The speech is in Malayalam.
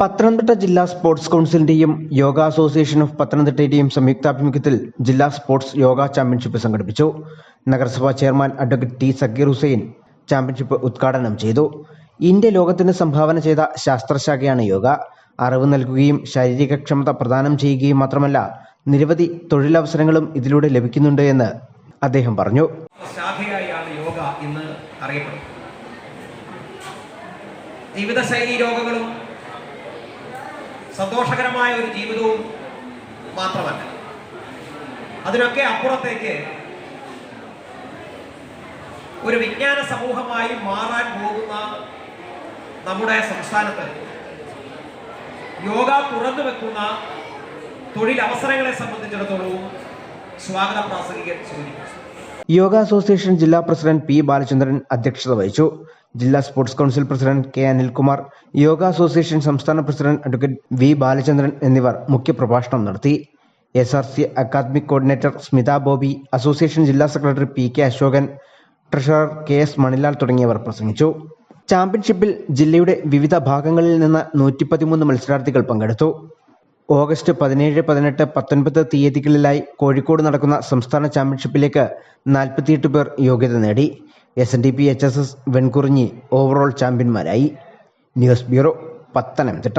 പത്തനംതിട്ട ജില്ലാ സ്പോർട്സ് കൗൺസിലിന്റെയും യോഗ അസോസിയേഷൻ ഓഫ് പത്തനംതിട്ടയുടെയും സംയുക്താഭിമുഖ്യത്തിൽ ജില്ലാ സ്പോർട്സ് യോഗ ചാമ്പ്യൻഷിപ്പ് സംഘടിപ്പിച്ചു. നഗരസഭാ chairman advocate T Zakir Hussain championship ഉദ്ഘാടനം ചെയ്തു. ഇന്ത്യ ലോകത്തിന് സംഭാവന ചെയ്ത ശാസ്ത്രശാഖയാണ് യോഗ. അറിവ് നൽകുകയും ശാരീരികക്ഷമത പ്രദാനം ചെയ്യുകയും മാത്രമല്ല നിരവധി തൊഴിലവസരങ്ങളും ഇതിലൂടെ ലഭിക്കുന്നുണ്ട് എന്ന് അദ്ദേഹം പറഞ്ഞു. യോഗ ഇന്ന് അറിയപ്പെടുന്നത്. ജീവിതശൈലി രോഗങ്ങളും സന്തോഷകരമായ ഒരു ജീവിതവും മാത്രമല്ല. അതിനൊക്കെ അപ്പുറത്തേക്ക് ഒരു വിജ്ഞാന സമൂഹമായി മാറാൻ പോകുന്ന നമ്മുടെ സംസ്ഥാനത്ത് യോഗ തുറന്നു വെക്കുന്ന തൊഴിലവസരങ്ങളെ സംബന്ധിച്ചിടത്തോളവും സ്വാഗത സൂചിപ്പിച്ചു. യോഗ അസോസിയേഷൻ ജില്ലാ പ്രസിഡന്റ് പി ബാലചന്ദ്രൻ അധ്യക്ഷത വഹിച്ചു. ജില്ലാ sports council president K Anilkumar yoga association സംസ്ഥാന പ്രസിഡന്റ് അഡ്വക്കേറ്റ് വി ബാലചന്ദ്രൻ എന്നിവർ മുഖ്യപ്രഭാഷണം നടത്തി. S R C academic coordinator Smitha Bobby association ജില്ലാ secretary P K Ashokan treasurer K S Manilal തുടങ്ങിയവർ പ്രസംഗിച്ചു. ചാമ്പ്യൻഷിപ്പിൽ ജില്ലയുടെ വിവിധ ഭാഗങ്ങളിൽ നിന്ന് നൂറ്റി പതിമൂന്ന് മത്സരാർത്ഥികൾ പങ്കെടുത്തു. ഓഗസ്റ്റ് പതിനേഴ് പതിനെട്ട് പത്തൊൻപത് തീയതികളിലായി കോഴിക്കോട് നടക്കുന്ന സംസ്ഥാന ചാമ്പ്യൻഷിപ്പിലേക്ക് നാൽപ്പത്തിയെട്ട് പേർ യോഗ്യത നേടി. S N D P H S S Venkurinji overall ചാമ്പ്യന്മാരായി news bureau Pathanamthitta